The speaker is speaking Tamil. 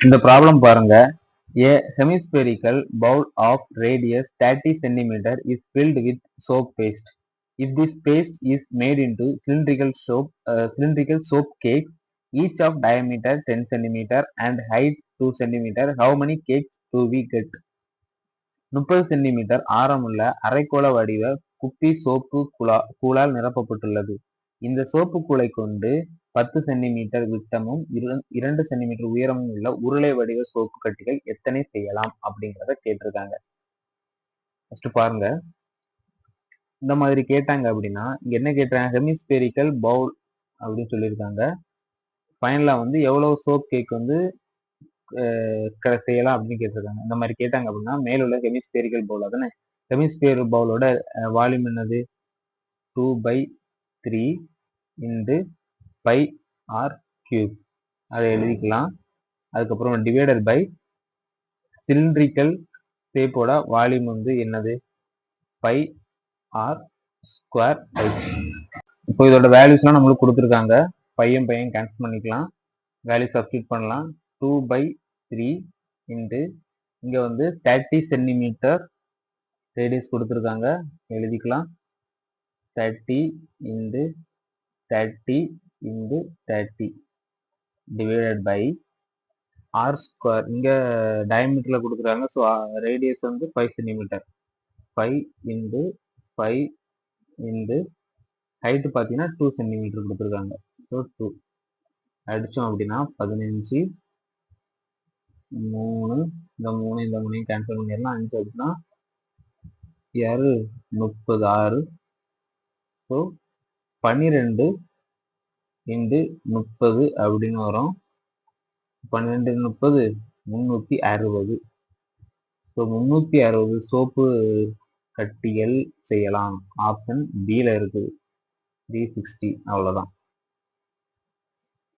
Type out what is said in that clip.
இந்த ப்ராப்ளம் பாருங்க a hemispherical bowl of radius thirty centimetre is filled with soap paste if this paste is made into cylindrical soap cylindrical soap cake each of diameter ten centimetre and height two centimetre how many cakes do we get முப்பது சென்டிமீட்டர் ஆரமுள்ள அரைக்கோள வடிவ குப்பி சோப்பு குழா கூழால் நிரப்பப்பட்டுள்ளது இந்த சோப்பு கூளை கொண்டு பத்து சென்டிமீட்டர் விட்டமும் இரு- இரண்டு சென்டிமீட்டர் உயரமும் உள்ள உருளை வடிவ சோப்பு கட்டிகள் எத்தனை செய்யலாம் அப்படிங்கிறத கேட்டிருக்காங்க. ஃபர்ஸ்ட் பாருங்க. இந்த மாதிரி கேட்டாங்க அப்படின்னா இங்க என்ன கேட்டாங்க ஹெமிஸ்பெரிக்கல் பவுல் அப்படின்னு சொல்லியிருக்காங்க. ஃபைனலா வந்து எவ்வளவு சோப் கேக் வந்து செய்யலாம் அப்படின்னு கேட்டிருக்காங்க. இந்த மாதிரி கேட்டாங்க அப்படின்னா மேலுள்ள ஹெமிஸ்பெரிக்கல் பவுல் அதானே ஹெமிஸ்பியர் பவுலோட வால்யூம் என்னது? Two by three into pi r cube அதை எழுதிக்கலாம். அதுக்கப்புறம் டிவைடட் பை சிலிண்ட்ரிக்கல் ஷேப்போட வால்யூம் வந்து என்னது? பை ஆர் ஸ்கொயர் பை இப்போ இதோட வேல்யூஸ்லாம் நம்மளுக்கு கொடுத்துருக்காங்க. பையன் பையன் கேன்சல் பண்ணிக்கலாம். வேல்யூ சப்ஸ்டியூட் பண்ணலாம். டூ பை த்ரீ இன்ட்டு இங்கே வந்து தேர்ட்டி சென்டிமீட்டர் ரேடியஸ் கொடுத்துருக்காங்க. எழுதிக்கலாம். Thirty into thirty into thirty divided by r square இங்கே டயமீட்டரில் கொடுக்குறாங்க. ஸோ ரேடியஸ் uh, வந்து five centimetre five into five into height பார்த்தீங்கன்னா டூ சென்டிமீட்டர் கொடுத்துருக்காங்க. ஸோ டூ அடித்தோம் அப்படின்னா பதினஞ்சு மூணு இந்த மூணு இந்த மூணையும் கேன்சல் பண்ணிடலாம். அஞ்சு அப்படின்னா யாரு முப்பது ஆறு. ஸோ பன்னிரெண்டு இன்டு முப்பது அப்படின்னு வரும். பன்னெண்டு முப்பது முந்நூற்றி அறுபது. ஸோ முந்நூற்றி அறுபது சோப்பு கட்டிகள் செய்யலாம். ஆப்ஷன் பியில் இருக்குது. த்ரீ சிக்ஸ்டி அவ்வளோதான்